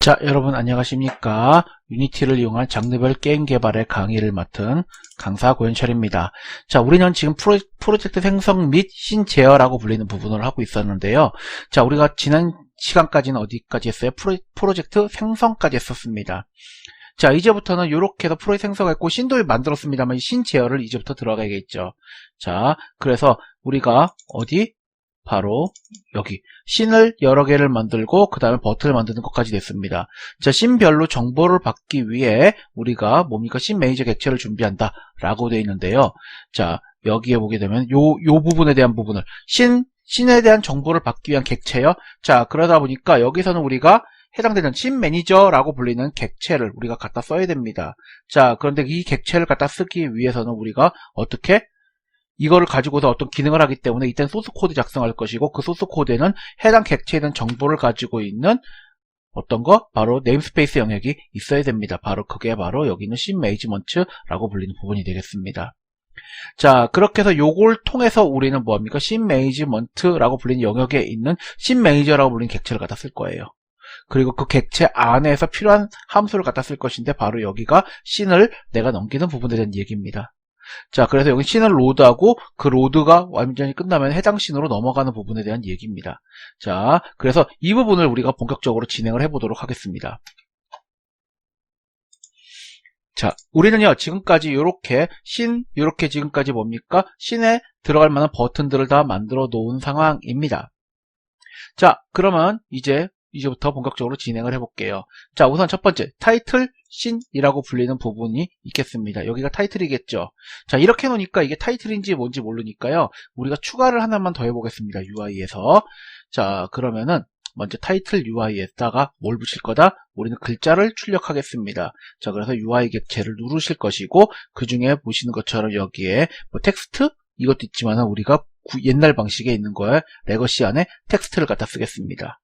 자, 여러분 안녕하십니까? 유니티를 이용한 장르별 게임 개발의 강의를 맡은 강사 고현철입니다. 자, 우리는 지금 프로, 프로젝트 생성 및 신 제어라고 불리는 부분을 하고 있었는데요. 자, 우리가 지난 시간까지는 어디까지 했어요? 프로, 프로젝트 생성까지 했었습니다. 자, 이제부터는 이렇게 해서 프로젝트 생성했고 신도를 만들었습니다만 신 제어를 이제부터 들어가야겠죠. 자, 그래서 우리가 어디? 바로 여기 씬을 여러 개를 만들고 그 다음에 버튼을 만드는 것까지 됐습니다. 자, 씬별로 정보를 받기 위해 우리가 뭡니까? 씬 매니저 객체를 준비한다 라고 되어 있는데요. 자, 여기에 보게 되면 요, 요 부분에 대한 부분을 씬, 씬에 대한 정보를 받기 위한 객체요. 자, 그러다 보니까 여기서는 우리가 해당되는 씬 매니저라고 불리는 객체를 우리가 갖다 써야 됩니다. 자, 그런데 이 객체를 갖다 쓰기 위해서는 우리가 어떻게 이거를 가지고서 어떤 기능을 하기 때문에 이땐 소스 코드 작성할 것이고 그 소스 코드에는 해당 객체에 대한 정보를 가지고 있는 어떤 거? 바로 네임스페이스 영역이 있어야 됩니다. 바로 그게 바로 여기 있는 씬 매니지먼트라고 불리는 부분이 되겠습니다. 자, 그렇게 해서 요걸 통해서 우리는 뭐합니까? 씬 매니지먼트라고 불리는 영역에 있는 씬 매니저라고 불리는 객체를 갖다 쓸 거예요. 그리고 그 객체 안에서 필요한 함수를 갖다 쓸 것인데 바로 여기가 씬을 내가 넘기는 부분에 대한 얘기입니다. 자, 그래서 여기 씬을 로드하고 그 로드가 완전히 끝나면 해당 씬으로 넘어가는 부분에 대한 얘기입니다. 자, 그래서 이 부분을 우리가 본격적으로 진행을 해보도록 하겠습니다. 자, 우리는요, 지금까지 이렇게 씬, 이렇게 지금까지 뭡니까? 씬에 들어갈 만한 버튼들을 다 만들어 놓은 상황입니다. 자, 그러면 이제 이제부터 본격적으로 진행을 해볼게요. 자, 우선 첫 번째, 타이틀 씬이라고 불리는 부분이 있겠습니다. 여기가 타이틀이겠죠. 자, 이렇게 해놓으니까 이게 타이틀인지 뭔지 모르니까요. 우리가 추가를 하나만 더 해보겠습니다. UI에서. 자, 그러면은 먼저 타이틀 UI에다가 뭘 붙일 거다? 우리는 글자를 출력하겠습니다. 자, 그래서 UI 객체를 누르실 것이고 그 중에 보시는 것처럼 여기에 뭐 텍스트 이것도 있지만 우리가 옛날 방식에 있는 거에 레거시 안에 텍스트를 갖다 쓰겠습니다.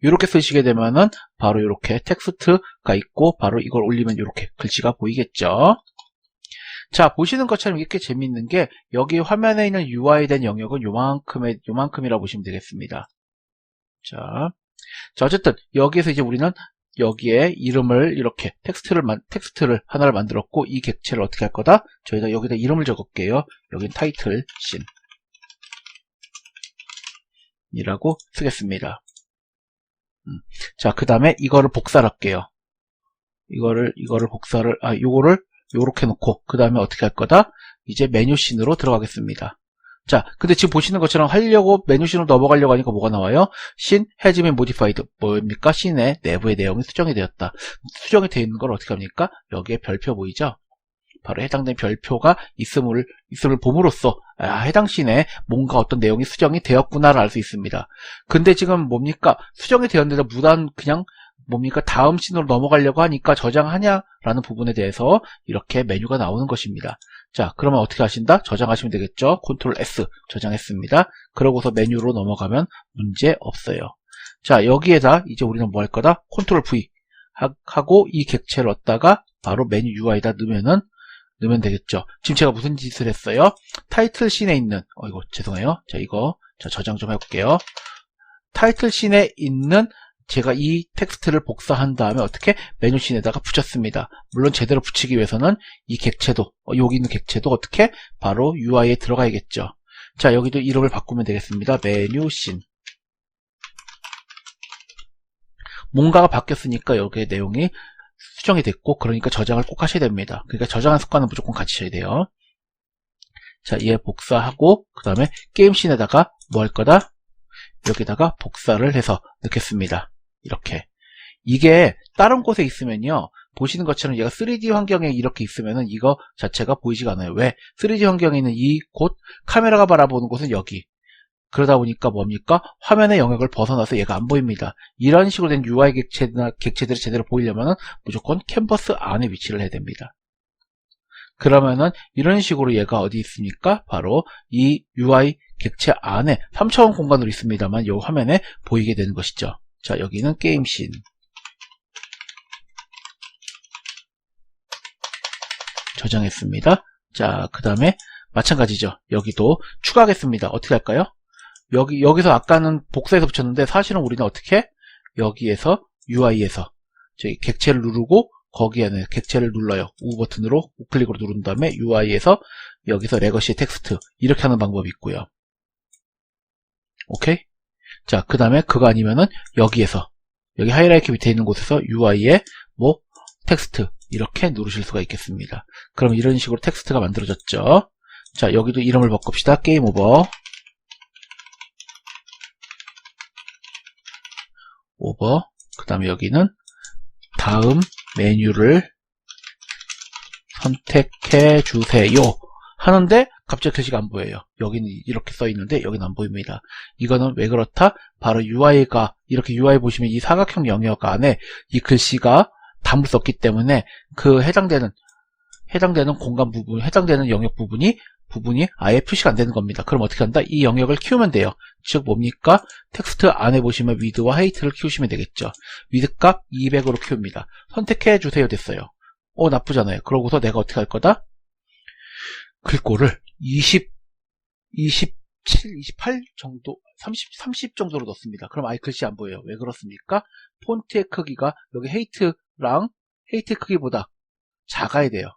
이렇게 쓰시게 되면은 바로 이렇게 텍스트가 있고 바로 이걸 올리면 이렇게 글씨가 보이겠죠. 자 보시는 것처럼 이렇게 재밌는 게 여기 화면에 있는 UI에 대한 영역은 요만큼의 요만큼이라고 보시면 되겠습니다. 자, 자 어쨌든 여기에서 이제 우리는 여기에 이름을 이렇게 텍스트를 텍스트를 하나를 만들었고 이 객체를 어떻게 할 거다? 저희가 여기다 이름을 적을게요. 여긴 타이틀 씬 이라고 쓰겠습니다. 음. 자, 그 다음에 이거를 복사를 할게요. 이거를, 이거를 복사를, 아, 요거를 요렇게 놓고, 그 다음에 어떻게 할 거다? 이제 메뉴씬으로 들어가겠습니다. 자, 근데 지금 보시는 것처럼 하려고 메뉴씬으로 넘어가려고 하니까 뭐가 나와요? 씬 has been modified. 뭡니까? 씬의 내부의 내용이 수정이 되었다. 수정이 되어 있는 걸 어떻게 합니까? 여기에 별표 보이죠? 바로 해당된 별표가 있음을, 있음을 봄으로써 아, 해당 씬에 뭔가 어떤 내용이 수정이 되었구나를 알 수 있습니다. 근데 지금 뭡니까? 수정이 되었는데 무단 그냥 뭡니까? 다음 씬으로 넘어가려고 하니까 저장하냐라는 부분에 대해서 이렇게 메뉴가 나오는 것입니다. 자, 그러면 어떻게 하신다? 저장하시면 되겠죠? 컨트롤 S 저장했습니다. 그러고서 메뉴로 넘어가면 문제 없어요. 자, 여기에다 이제 우리는 뭐 할 거다? 컨트롤 V 하고 이 객체를 얻다가 바로 메뉴 UI에다 넣으면은 넣으면 되겠죠. 지금 제가 무슨 짓을 했어요? 타이틀 씬에 있는 어 이거 죄송해요. 자 이거 자 저장 좀 해볼게요. 타이틀 씬에 있는 제가 이 텍스트를 복사한 다음에 어떻게 메뉴 씬에다가 붙였습니다. 물론 제대로 붙이기 위해서는 이 객체도 어, 여기 있는 객체도 어떻게 바로 UI에 들어가야겠죠. 자 여기도 이름을 바꾸면 되겠습니다. 메뉴 씬 뭔가가 바뀌었으니까 여기에 내용이 수정이 됐고 그러니까 저장을 꼭 하셔야 됩니다. 그러니까 저장한 습관은 무조건 갖추셔야 돼요. 자, 얘 복사하고 그 다음에 게임씬에다가 뭐 할 거다? 여기다가 복사를 해서 넣겠습니다. 이렇게. 이게 다른 곳에 있으면요. 보시는 것처럼 얘가 3D 환경에 이렇게 있으면은 이거 자체가 보이지가 않아요. 왜? 3D 환경에 있는 이 곳, 카메라가 바라보는 곳은 여기. 그러다 보니까 뭡니까? 화면의 영역을 벗어나서 얘가 안 보입니다. 이런 식으로 된 UI 객체나 객체들이 제대로 보이려면 무조건 캔버스 안에 위치를 해야 됩니다. 그러면은 이런 식으로 얘가 어디 있습니까? 바로 이 UI 객체 안에 3차원 공간으로 있습니다만 이 화면에 보이게 되는 것이죠. 자 여기는 게임씬 저장했습니다. 자 그 다음에 마찬가지죠. 여기도 추가하겠습니다. 어떻게 할까요? 여기, 여기서 아까는 복사해서 붙였는데 사실은 우리는 어떻게? 여기에서 UI에서 저기 객체를 누르고 거기에는 객체를 눌러요. U 버튼으로 우클릭으로 누른 다음에 UI에서 여기서 레거시 텍스트 이렇게 하는 방법이 있고요. 오케이? 자, 그 다음에 그거 아니면은 여기에서 여기 하이라이트 밑에 있는 곳에서 UI에 뭐 텍스트 이렇게 누르실 수가 있겠습니다. 그럼 이런 식으로 텍스트가 만들어졌죠. 자, 여기도 이름을 바꿉시다. 게임 오버. 오버. 그 다음에 여기는 다음 메뉴를 선택해 주세요. 하는데 갑자기 글씨가 안 보여요. 여기는 이렇게 써 있는데 여기는 안 보입니다. 이거는 왜 그렇다? 바로 UI가 이렇게 UI 보시면 이 사각형 영역 안에 이 글씨가 담을 수 없기 때문에 그 해당되는 해당되는 공간 부분, 해당되는 영역 부분이 부분이 아예 표시가 안 되는 겁니다. 그럼 어떻게 한다? 이 영역을 키우면 돼요. 즉 뭡니까? 텍스트 안에 보시면 위드와 하이트를 키우시면 되겠죠. 위드 값 200으로 키웁니다. 선택해 주세요 됐어요. 어 나쁘잖아요. 그러고서 내가 어떻게 할 거다? 글꼴을 20, 27, 28 정도, 30, 30 정도로 넣습니다. 그럼 아예 글씨 안 보여요. 왜 그렇습니까? 폰트의 크기가 여기 헤이트랑 헤이트 크기보다 작아야 돼요.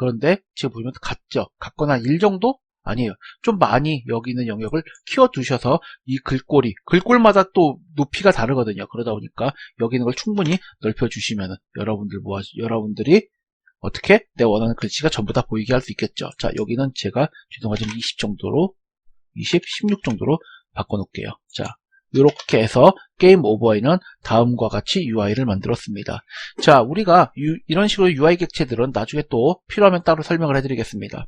그런데 지금 보시면 같죠? 같거나 1 정도? 아니에요. 좀 많이 여기 있는 영역을 키워두셔서 이 글꼴이, 글꼴마다 또 높이가 다르거든요. 그러다 보니까 여기 있는 걸 충분히 넓혀주시면 여러분들 뭐, 하시- 여러분들이 어떻게 내 원하는 글씨가 전부 다 보이게 할 수 있겠죠. 자, 여기는 제가 죄송하지만 20 정도로, 20, 16 정도로 바꿔놓을게요. 자, 이렇게 해서 게임 오버에는 다음과 같이 UI를 만들었습니다. 자, 우리가 유- 이런 식으로 UI 객체들은 나중에 또 필요하면 따로 설명을 해드리겠습니다.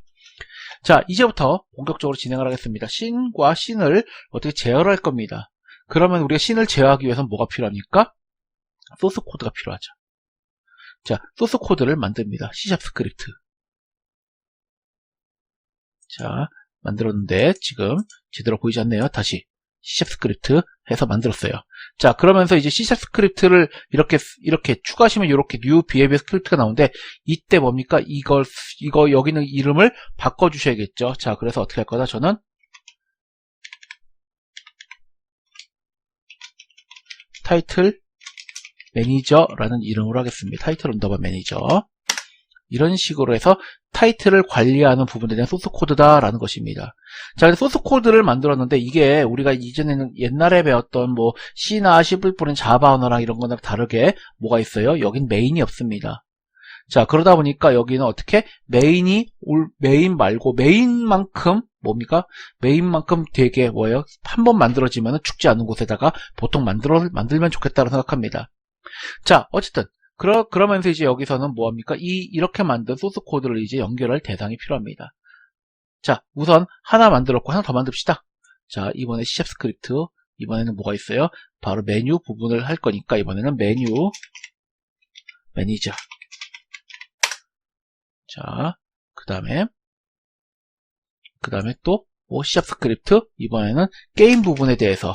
자, 이제부터 본격적으로 진행을 하겠습니다. 씬과 씬을 어떻게 제어를 할 겁니다. 그러면 우리가 씬을 제어하기 위해서는 뭐가 필요합니까? 소스 코드가 필요하죠. 자, 소스 코드를 만듭니다. C# 스크립트. 자, 만들었는데 지금 제대로 보이지 않네요. 다시 C# 스크립트 해서 만들었어요. 자, 그러면서 이제 C# 스크립트를 이렇게 이렇게 추가하시면 이렇게 new behavior 스크립트가 나오는데 이때 뭡니까? 이걸 이거 여기는 이름을 바꿔 주셔야겠죠. 자, 그래서 어떻게 할 거다? 저는 타이틀 매니저라는 이름으로 하겠습니다. 타이틀 언더바 매니저. 이런 식으로 해서 타이틀을 관리하는 부분에 대한 소스 코드다라는 것입니다. 자, 소스 코드를 만들었는데 이게 우리가 이전에는 옛날에 배웠던 뭐 C나 C++, 자바 언어랑 이런 거랑 다르게 뭐가 있어요? 여긴 메인이 없습니다. 자, 그러다 보니까 여기는 어떻게 메인이 올 메인 말고 메인만큼 뭡니까? 메인만큼 되게 뭐예요? 한 번 만들어지면 죽지 않는 곳에다가 보통 만들어 만들면 좋겠다고 생각합니다. 자, 어쨌든 그러, 그러면서 이제 여기서는 뭐합니까? 이, 이렇게 만든 소스 코드를 이제 연결할 대상이 필요합니다. 자, 우선 하나 만들었고 하나 더 만듭시다. 자, 이번에 C# 스크립트. 이번에는 뭐가 있어요? 바로 메뉴 부분을 할 거니까 이번에는 메뉴 매니저. 자, 그 다음에 그 다음에 또 뭐 C# 스크립트. 이번에는 게임 부분에 대해서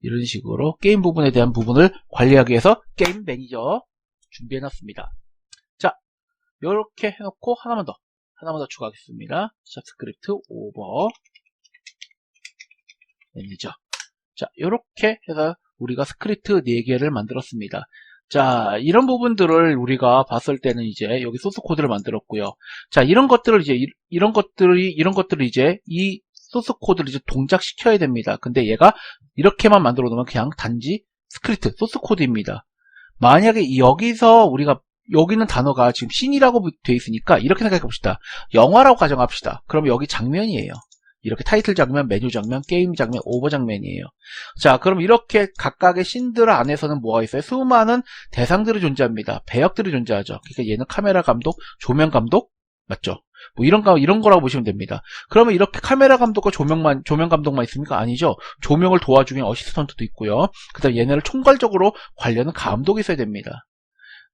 이런 식으로 게임 부분에 대한 부분을 관리하기 위해서 게임 매니저 준비해 놨습니다. 자, 이렇게 해놓고 하나만 더, 하나만 더 추가하겠습니다. C# 스크립트 오버 매니저. 자, 이렇게 해서 우리가 스크립트 4개를 만들었습니다. 자, 이런 부분들을 우리가 봤을 때는 이제 여기 소스 코드를 만들었고요. 자, 이런 것들을 이제 이- 이런 것들이 이런 것들을 이제 이 소스 코드를 이제 동작시켜야 됩니다. 근데 얘가 이렇게만 만들어 놓으면 그냥 단지 스크립트, 소스 코드입니다. 만약에 여기서 우리가 여기 있는 단어가 지금 씬이라고 되어 있으니까 이렇게 생각해 봅시다. 영화라고 가정합시다. 그럼 여기 장면이에요. 이렇게 타이틀 장면, 메뉴 장면, 게임 장면, 오버 장면이에요. 자, 그럼 이렇게 각각의 씬들 안에서는 뭐가 있어요? 수많은 대상들이 존재합니다. 배역들이 존재하죠. 그러니까 얘는 카메라 감독, 조명 감독, 맞죠? 뭐 이런 거 이런 거라고 보시면 됩니다. 그러면 이렇게 카메라 감독과 조명만 조명 감독만 있습니까? 아니죠. 조명을 도와주는 어시스턴트도 있고요. 그다음 얘네를 총괄적으로 관리하는 감독이 있어야 됩니다.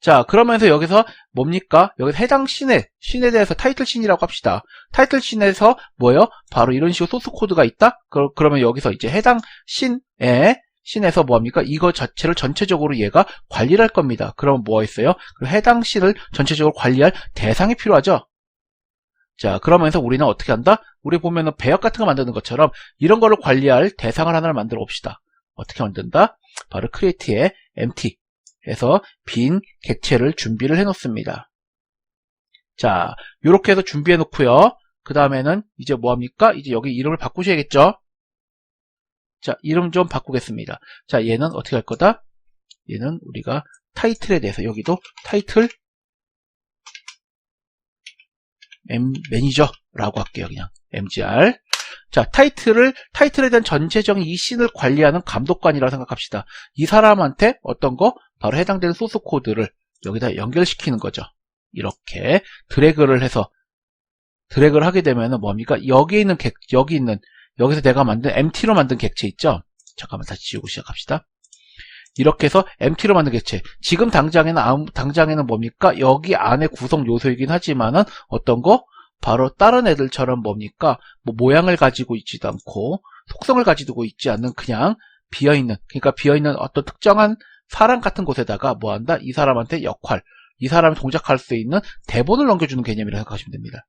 자, 그러면서 여기서 뭡니까? 여기 해당 씬에 씬에 대해서 타이틀 씬이라고 합시다. 타이틀 씬에서 뭐요? 바로 이런 식으로 소스 코드가 있다. 그, 그러면 여기서 이제 해당 씬에 씬에서 뭐합니까? 이거 자체를 전체적으로 얘가 관리를 할 겁니다. 그러면 뭐가 있어요? 그 해당 씬을 전체적으로 관리할 대상이 필요하죠. 자, 그러면서 우리는 어떻게 한다? 우리 보면은 배역 같은 거 만드는 것처럼 이런 거를 관리할 대상을 하나를 만들어 봅시다. 어떻게 만든다? 바로 create에 empty 해서 빈 객체를 준비를 해 놓습니다. 자, 이렇게 해서 준비해 놓고요. 그 다음에는 이제 뭐합니까? 이제 여기 이름을 바꾸셔야겠죠? 자, 이름 좀 바꾸겠습니다. 자, 얘는 어떻게 할 거다? 얘는 우리가 타이틀에 대해서 여기도 타이틀 M 매니저라고 할게요. 그냥 mgr. 자, 타이틀을 타이틀에 대한 전체적인 이 씬을 관리하는 감독관이라고 생각합시다. 이 사람한테 어떤 거 바로 해당되는 소스 코드를 여기다 연결시키는 거죠. 이렇게 드래그를 해서 드래그를 하게 되면은 뭡니까? 여기 있는 객 여기 있는 여기서 내가 만든 MT로 만든 객체 있죠? 잠깐만 다시 지우고 시작합시다. 이렇게 해서 MT로 만든 객체. 지금 당장에는 아무, 당장에는 뭡니까? 여기 안에 구성 요소이긴 하지만은 어떤 거? 바로 다른 애들처럼 뭡니까? 뭐 모양을 가지고 있지도 않고 속성을 가지고 있지 않는 그냥 비어있는 그러니까 비어있는 어떤 특정한 사람 같은 곳에다가 뭐한다? 이 사람한테 역할, 이 사람이 동작할 수 있는 대본을 넘겨주는 개념이라고 생각하시면 됩니다.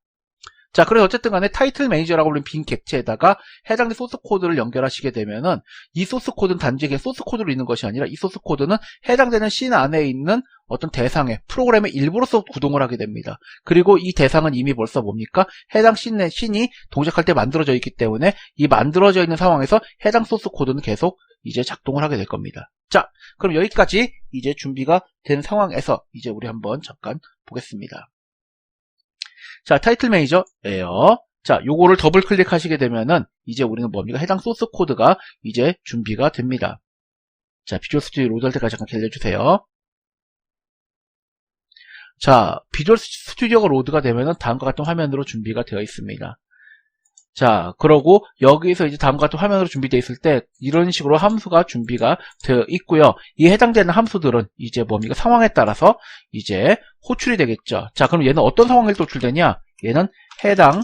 자, 그래서 어쨌든 간에 타이틀 매니저라고 불리는 빈 객체에다가 해당된 소스 코드를 연결하시게 되면은 이 소스 코드는 단지 그 소스 코드로 있는 것이 아니라 이 소스 코드는 해당되는 씬 안에 있는 어떤 대상의 프로그램의 일부로서 구동을 하게 됩니다. 그리고 이 대상은 이미 벌써 뭡니까? 해당 씬의 씬이 동작할 때 만들어져 있기 때문에 이 만들어져 있는 상황에서 해당 소스 코드는 계속 이제 작동을 하게 될 겁니다. 자, 그럼 여기까지 이제 준비가 된 상황에서 이제 우리 한번 잠깐 보겠습니다. 자, 타이틀 매니저예요. 자, 요거를 더블 클릭하시게 되면은 이제 우리는 뭡니까? 해당 소스 코드가 이제 준비가 됩니다. 자, 비주얼 스튜디오 로드할 때까지 잠깐 기다려주세요. 자, 비주얼 스튜디오가 로드가 되면은 다음과 같은 화면으로 준비가 되어 있습니다. 자, 그러고 여기서 이제 다음과 같은 화면으로 준비되어 있을 때 이런 식으로 함수가 준비가 되어 있고요. 이 해당되는 함수들은 이제 뭡니까? 상황에 따라서 이제 호출이 되겠죠. 자, 그럼 얘는 어떤 상황에 호출되냐? 얘는 해당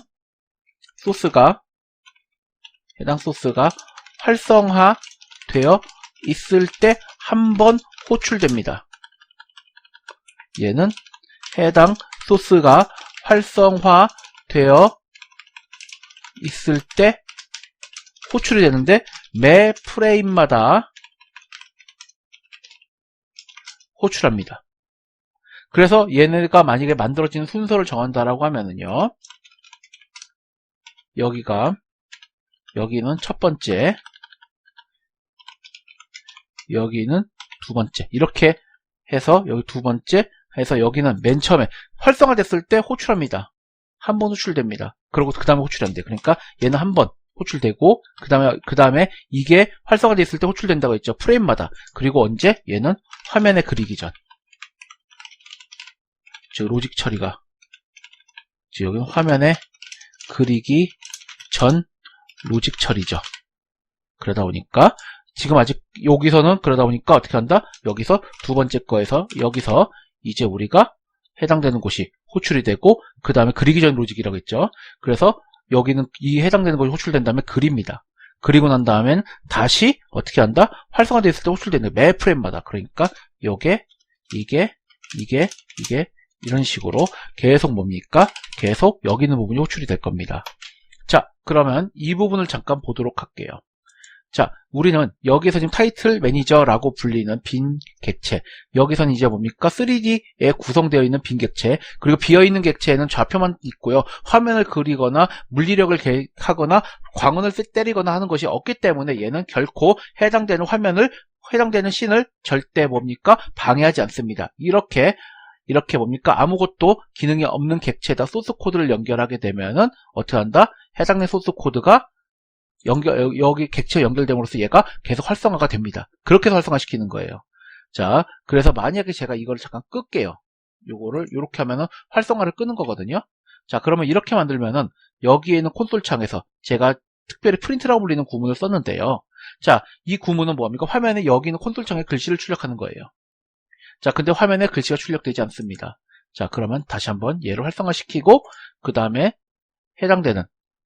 소스가 해당 소스가 활성화 되어 있을 때 한 번 호출됩니다. 얘는 해당 소스가 활성화 되어 있을 때 호출이 되는데 매 프레임마다 호출합니다. 그래서 얘네가 만약에 만들어지는 순서를 정한다라고 하면은요. 여기가 여기는 첫 번째 여기는 두 번째 이렇게 해서 여기 두 번째 해서 여기는 맨 처음에 활성화됐을 때 호출합니다. 한 번 호출됩니다. 그리고 그 다음에 호출이 안 돼. 그러니까 얘는 한 번 호출되고 그 다음에 그 다음에 이게 활성화돼 있을 때 호출된다고 했죠. 프레임마다. 그리고 언제? 얘는 화면에 그리기 전. 즉 로직 처리가 즉 여기 화면에 그리기 전 로직 처리죠. 그러다 보니까 지금 아직 여기서는 그러다 보니까 어떻게 한다? 여기서 두 번째 거에서 여기서 이제 우리가 해당되는 곳이 호출이 되고 그 다음에 그리기 전 로직이라고 했죠. 그래서 여기는 이 해당되는 곳이 호출된 다음에 그립니다. 그리고 난 다음엔 다시 어떻게 한다? 활성화되어 있을 때 호출되는 매 프레임마다 그러니까 요게 이게 이게 이게 이런 식으로 계속 뭡니까? 계속 여기 있는 부분이 호출이 될 겁니다. 자 그러면 이 부분을 잠깐 보도록 할게요. 자, 우리는 여기서 지금 타이틀 매니저라고 불리는 빈 객체. 여기서는 이제 뭡니까? 3D에 구성되어 있는 빈 객체. 그리고 비어있는 객체에는 좌표만 있고요. 화면을 그리거나 물리력을 계획하거나 광원을 때리거나 하는 것이 없기 때문에 얘는 결코 해당되는 화면을 해당되는 씬을 절대 뭡니까? 방해하지 않습니다. 이렇게 이렇게 뭡니까? 아무것도 기능이 없는 객체에다 소스 코드를 연결하게 되면은 어떻게 한다? 해당된 소스 코드가 연결, 여기 객체 연결됨으로써 얘가 계속 활성화가 됩니다. 그렇게 해서 활성화시키는 거예요. 자, 그래서 만약에 제가 이걸 잠깐 끌게요. 요거를 이렇게 하면은 활성화를 끄는 거거든요. 자, 그러면 이렇게 만들면은 여기에 있는 콘솔 창에서 제가 특별히 프린트라고 불리는 구문을 썼는데요. 자, 이 구문은 뭡니까? 화면에 여기 있는 콘솔 창에 글씨를 출력하는 거예요. 자, 근데 화면에 글씨가 출력되지 않습니다. 자, 그러면 다시 한번 얘를 활성화시키고 그 다음에 해당되는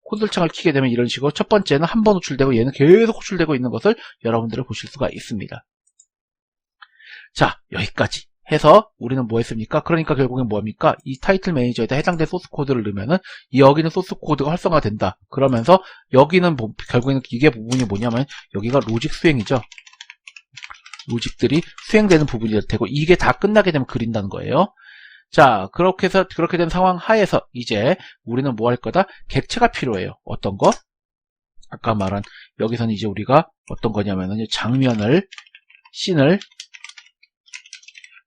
콘솔 창을 키게 되면 이런 식으로 첫 번째는 한 번 호출되고 얘는 계속 호출되고 있는 것을 여러분들은 보실 수가 있습니다. 자, 여기까지 해서 우리는 뭐 했습니까? 그러니까 결국엔 뭐합니까? 이 타이틀 매니저에다 해당된 소스 코드를 넣으면은 여기는 소스 코드가 활성화된다. 그러면서 여기는 뭐, 결국에는 이게 부분이 뭐냐면 여기가 로직 수행이죠. 로직들이 수행되는 부분이 될 테고 이게 다 끝나게 되면 그린다는 거예요. 자, 그렇게 해서 그렇게 된 상황 하에서 이제 우리는 뭐 할 거다? 객체가 필요해요. 어떤 거? 아까 말한 여기서는 이제 우리가 어떤 거냐면은 장면을 씬을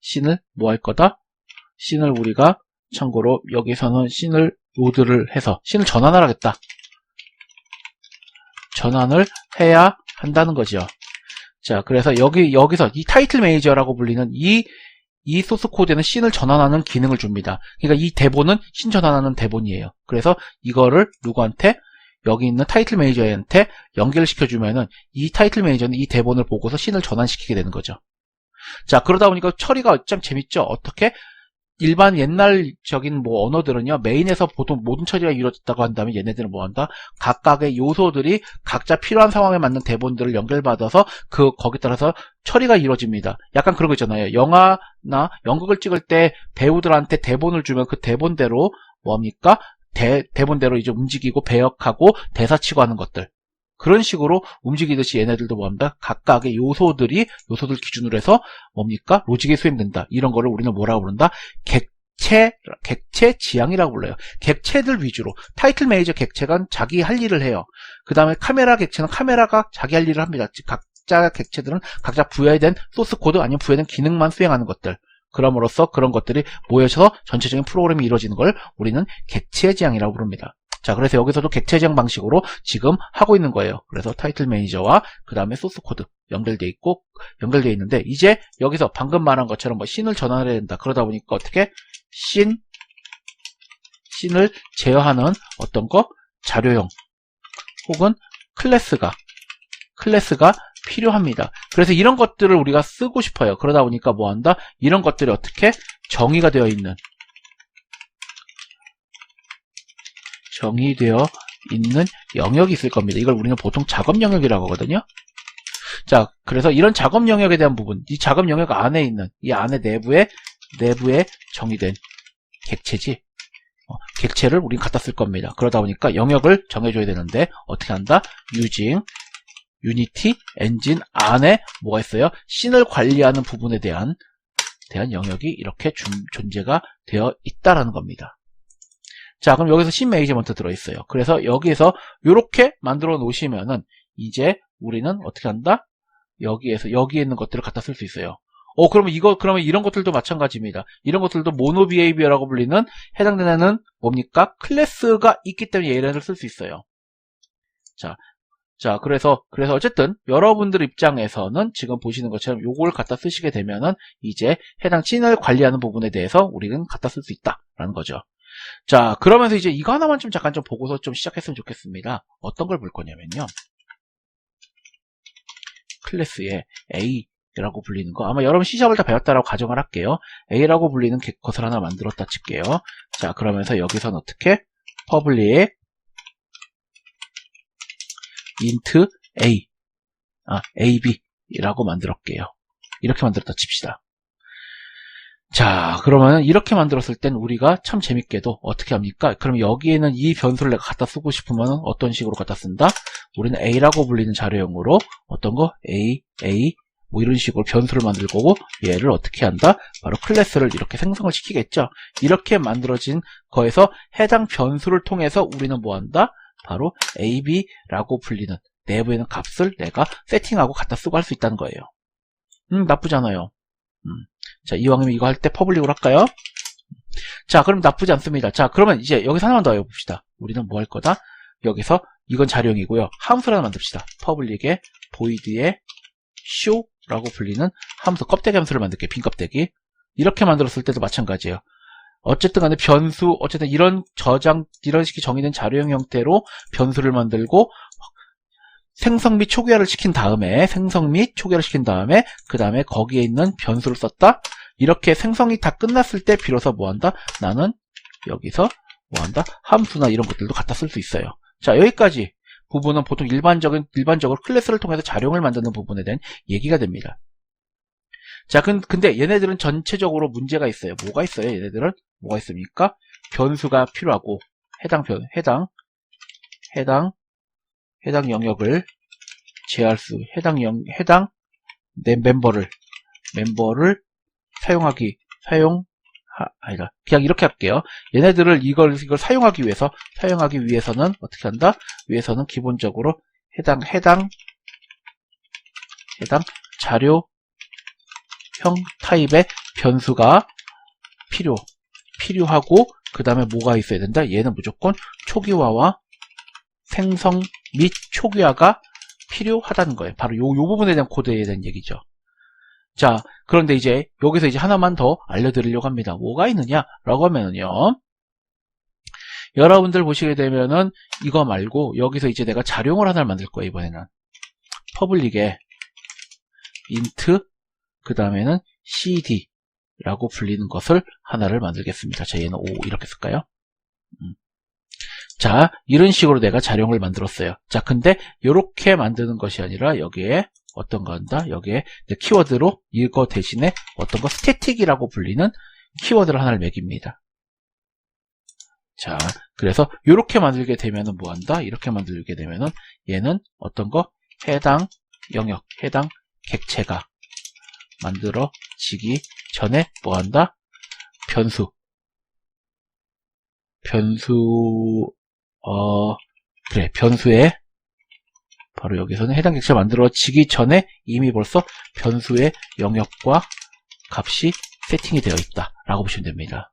씬을 뭐 할 거다? 씬을 우리가 참고로 여기서는 씬을 로드를 해서 씬을 전환을 하겠다. 전환을 해야 한다는 거죠. 자, 그래서 여기 여기서 이 타이틀 매니저라고 불리는 이 이 소스 코드에는 씬을 전환하는 기능을 줍니다. 그러니까 이 대본은 씬 전환하는 대본이에요. 그래서 이거를 누구한테 여기 있는 타이틀 매니저한테 연결을 시켜주면은 이 타이틀 매니저는 이 대본을 보고서 씬을 전환시키게 되는 거죠. 자, 그러다 보니까 처리가 참 재밌죠. 어떻게? 일반 옛날적인 뭐 언어들은요, 메인에서 보통 모든 처리가 이루어졌다고 한다면 얘네들은 뭐 한다? 각각의 요소들이 각자 필요한 상황에 맞는 대본들을 연결받아서 그, 거기 따라서 처리가 이루어집니다. 약간 그런 거 있잖아요. 영화나 연극을 찍을 때 배우들한테 대본을 주면 그 대본대로 뭡니까? 대, 대본대로 이제 움직이고 배역하고 대사 치고 하는 것들. 그런 식으로 움직이듯이 얘네들도 뭐합니다? 각각의 요소들이 요소들 기준으로 해서 뭡니까? 로직이 수행된다. 이런 거를 우리는 뭐라고 부른다? 객체, 객체 지향이라고 불러요. 객체들 위주로. 타이틀 매니저 객체가 자기 할 일을 해요. 그 다음에 카메라 객체는 카메라가 자기 할 일을 합니다. 즉, 각자 객체들은 각자 부여된 소스 코드 아니면 부여된 기능만 수행하는 것들. 그럼으로써 그런 것들이 모여서 전체적인 프로그램이 이루어지는 걸 우리는 객체 지향이라고 부릅니다. 자, 그래서 여기서도 객체 지향 방식으로 지금 하고 있는 거예요. 그래서 타이틀 매니저와 그 다음에 소스 코드 연결돼 있고 연결돼 있는데 이제 여기서 방금 말한 것처럼 뭐 씬을 전환해야 된다. 그러다 보니까 어떻게 씬 씬을 제어하는 어떤 거 자료형 혹은 클래스가 클래스가 필요합니다. 그래서 이런 것들을 우리가 쓰고 싶어요. 그러다 보니까 뭐 한다? 이런 것들이 어떻게 정의가 되어 있는 정의되어 있는 영역이 있을 겁니다. 이걸 우리는 보통 작업 영역이라고 하거든요. 자, 그래서 이런 작업 영역에 대한 부분, 이 작업 영역 안에 있는 이 안에 내부에 내부에 정의된 객체지. 어, 객체를 우린 갖다 쓸 겁니다. 그러다 보니까 영역을 정해줘야 되는데 어떻게 한다? using 유니티 엔진 안에 뭐가 있어요? 씬을 관리하는 부분에 대한 대한 영역이 이렇게 준, 존재가 되어 있다라는 겁니다. 자, 그럼 여기서 씬 매니지먼트 들어있어요. 그래서 여기에서 이렇게 만들어 놓으시면은 이제 우리는 어떻게 한다? 여기에서 여기에 있는 것들을 갖다 쓸 수 있어요. 어, 그러면 이거 그러면 이런 것들도 마찬가지입니다. 이런 것들도 모노 비헤이비어라고 불리는 해당되는 뭡니까? 클래스가 있기 때문에 얘네를 쓸 수 있어요. 자, 자, 그래서, 그래서 어쨌든 여러분들 입장에서는 지금 보시는 것처럼 요걸 갖다 쓰시게 되면은 이제 해당 씬을 관리하는 부분에 대해서 우리는 갖다 쓸 수 있다라는 거죠. 자, 그러면서 이제 이거 하나만 좀 잠깐 좀 보고서 좀 시작했으면 좋겠습니다. 어떤 걸 볼 거냐면요. 클래스에 A라고 불리는 거. 아마 여러분 C샵을 다 배웠다라고 가정을 할게요. A라고 불리는 것을 하나 만들었다 칠게요. 자, 그러면서 여기서는 어떻게? public int a 아, ab라고 만들었게요. 이렇게 만들었다 칩시다. 자, 그러면 이렇게 만들었을 땐 우리가 참 재밌게도 어떻게 합니까? 그럼 여기에는 이 변수를 내가 갖다 쓰고 싶으면 어떤 식으로 갖다 쓴다? 우리는 a라고 불리는 자료형으로 어떤 거? a, a 뭐 이런 식으로 변수를 만들 거고 얘를 어떻게 한다? 바로 클래스를 이렇게 생성을 시키겠죠. 이렇게 만들어진 거에서 해당 변수를 통해서 우리는 뭐 한다? 바로 ab라고 불리는 내부에 있는 값을 내가 세팅하고 갖다 쓰고 할 수 있다는 거예요. 음, 나쁘잖아요. 음. 자, 이왕이면 이거 할 때 퍼블릭으로 할까요? 자, 그럼 나쁘지 않습니다. 자, 그러면 이제 여기서 하나만 더 해봅시다. 우리는 뭐 할 거다? 여기서 이건 자료형이고요. 함수를 하나 만듭시다. 퍼블릭에 void에 show라고 불리는 함수, 껍데기 함수를 만들게요. 빈 껍데기. 이렇게 만들었을 때도 마찬가지예요. 어쨌든 간에 변수, 어쨌든 이런 저장, 이런 식의 정의된 자료형 형태로 변수를 만들고 생성 및 초기화를 시킨 다음에 생성 및 초기화를 시킨 다음에 그 다음에 거기에 있는 변수를 썼다? 이렇게 생성이 다 끝났을 때 비로소 뭐한다? 나는 여기서 뭐한다? 함수나 이런 것들도 갖다 쓸 수 있어요. 자 여기까지. 부분은 보통 일반적인 일반적으로 클래스를 통해서 자료형을 만드는 부분에 대한 얘기가 됩니다. 자 근데 얘네들은 전체적으로 문제가 있어요. 뭐가 있어요? 얘네들은? 뭐가 있습니까? 변수가 필요하고 해당 변 해당 해당 해당 영역을 제할 수, 해당 영, 해당 내 멤버를 멤버를 사용하기 사용 하, 아니다. 그냥 이렇게 할게요. 얘네들을 이걸 이걸 사용하기 위해서 사용하기 위해서는 어떻게 한다? 위해서는 기본적으로 해당 해당 해당 자료형 타입의 변수가 필요 필요하고 그 다음에 뭐가 있어야 된다? 얘는 무조건 초기화와 생성 및 초기화가 필요하다는 거예요. 바로 요, 요 부분에 대한 코드에 대한 얘기죠. 자, 그런데 이제 여기서 이제 하나만 더 알려드리려고 합니다. 뭐가 있느냐라고 하면은요. 여러분들 보시게 되면은 이거 말고 여기서 이제 내가 자료를 하나를 만들 거예요. 이번에는 퍼블릭에 int 그 다음에는 cd라고 불리는 것을 하나를 만들겠습니다. 자, 얘는 5 이렇게 쓸까요? 음. 자, 이런 식으로 내가 자료를 만들었어요. 자, 근데 이렇게 만드는 것이 아니라 여기에 어떤 거 한다? 여기에 키워드로 이거 대신에 어떤 거 스태틱이라고 불리는 키워드를 하나를 매깁니다. 자, 그래서 이렇게 만들게 되면은 뭐 한다? 이렇게 만들게 되면은 얘는 어떤 거? 해당 영역, 해당 객체가 만들어지기 전에 뭐 한다? 변수. 변수 어, 그래, 변수에, 바로 여기서는 해당 객체가 만들어지기 전에 이미 벌써 변수의 영역과 값이 세팅이 되어 있다. 라고 보시면 됩니다.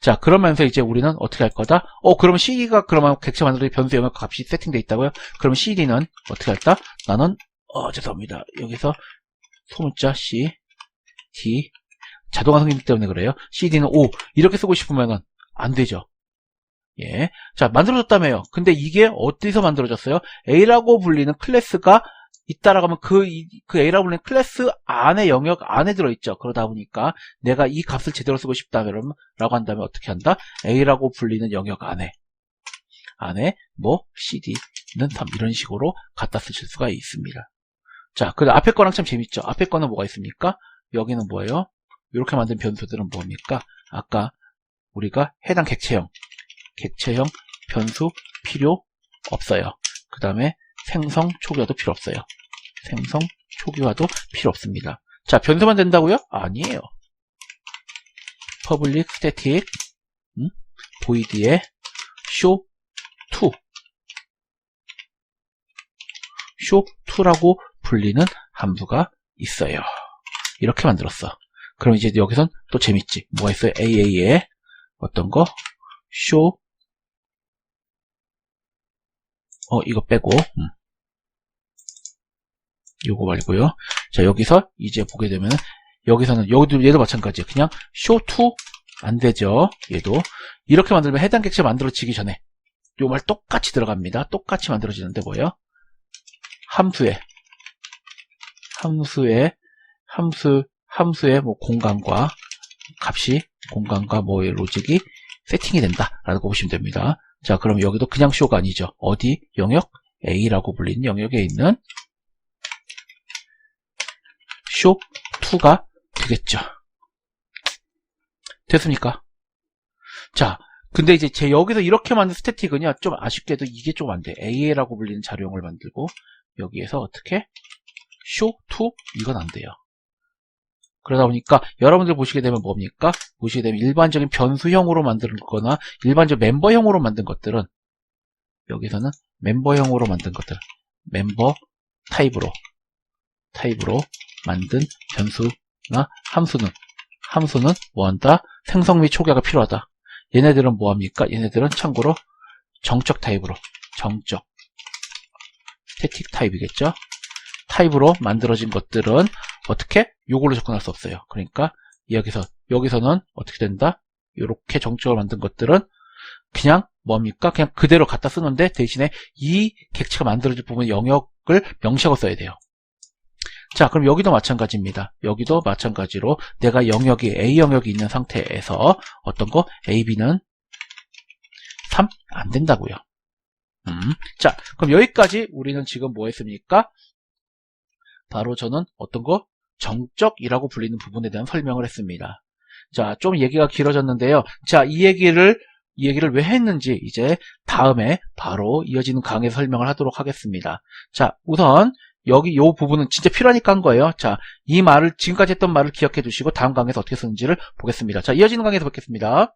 자, 그러면서 이제 우리는 어떻게 할 거다? 어, 그러면 CD가 그러면 객체 만들어진 변수 영역 값이 세팅되어 있다고요? 그럼 CD는 어떻게 할까? 나는, 어, 죄송합니다. 여기서 소문자 C, D, 자동화 성질 때문에 그래요. CD는 5. 이렇게 쓰고 싶으면은 안 되죠. 예. 자, 만들어졌다며요. 근데 이게 어디서 만들어졌어요? A라고 불리는 클래스가 있다라고 하면 그, 이- 그 A라고 불리는 클래스 안에 영역 안에 들어있죠. 그러다 보니까 내가 이 값을 제대로 쓰고 싶다면, 라고 한다면 어떻게 한다? A라고 불리는 영역 안에, 안에 뭐, CD는 3 이런 식으로 갖다 쓰실 수가 있습니다. 자, 그 앞에 거랑 참 재밌죠. 앞에 거는 뭐가 있습니까? 여기는 뭐예요? 이렇게 만든 변수들은 뭡니까? 아까 우리가 해당 객체형, 객체형 변수 필요 없어요. 그 다음에 생성 초기화도 필요 없어요. 생성 초기화도 필요 없습니다. 자, 변수만 된다고요? 아니에요. public static 음? void에 show 2 show 2라고 불리는 함수가 있어요. 이렇게 만들었어. 그럼 이제 여기선 또 재밌지. 뭐가 있어요? AA에 어떤 거? show 어 이거 빼고. 음. 요거 말고요. 자 여기서 이제 보게 되면 여기서는 여기도 얘도 마찬가지예요. 그냥 show2 안 되죠 얘도. 이렇게 만들면 해당 객체 만들어지기 전에 요 말 똑같이 들어갑니다. 똑같이 만들어지는데 뭐예요? 함수에. 함수에 함수 함수의 뭐 공간과 값이 공간과 뭐의 로직이 세팅이 된다라고 보시면 됩니다. 자, 그럼 여기도 그냥 쇼가 아니죠. 어디? 영역 A라고 불리는 영역에 있는 쇼 2가 되겠죠. 됐습니까? 자, 근데 이제 제 여기서 이렇게 만든 스태틱은요, 좀 아쉽게도 이게 좀 안 돼. AA라고 불리는 자료형을 만들고, 여기에서 어떻게? 쇼 2? 이건 안 돼요. 그러다 보니까 여러분들 보시게 되면 뭡니까? 보시게 되면 일반적인 변수형으로 만든 거나 일반적 멤버형으로 만든 것들은 여기서는 멤버형으로 만든 것들 멤버 타입으로 타입으로 만든 변수나 함수는 함수는 뭐한다? 생성 및 초기화가 필요하다. 얘네들은 뭐합니까? 얘네들은 참고로 정적 타입으로 정적 스태틱 타입이겠죠? 타입으로 만들어진 것들은 어떻게? 요걸로 접근할 수 없어요. 그러니까 여기서 여기서는 어떻게 된다? 이렇게 정적으로 만든 것들은 그냥 뭡니까? 그냥 그대로 갖다 쓰는데 대신에 이 객체가 만들어질 부분 영역을 명시하고 써야 돼요. 자, 그럼 여기도 마찬가지입니다. 여기도 마찬가지로 내가 영역이 A 영역이 있는 상태에서 어떤 거 A, B는 3 안 된다고요. 음. 자, 그럼 여기까지 우리는 지금 뭐 했습니까? 바로 저는 어떤 거? 정적이라고 불리는 부분에 대한 설명을 했습니다. 자, 좀 얘기가 길어졌는데요. 자, 이 얘기를, 이 얘기를 왜 했는지 이제 다음에 바로 이어지는 강의 설명을 하도록 하겠습니다. 자, 우선 여기 요 부분은 진짜 필요하니까 한 거예요. 자, 이 말을 지금까지 했던 말을 기억해 두시고 다음 강에서 어떻게 쓰는지를 보겠습니다. 자, 이어지는 강에서 뵙겠습니다.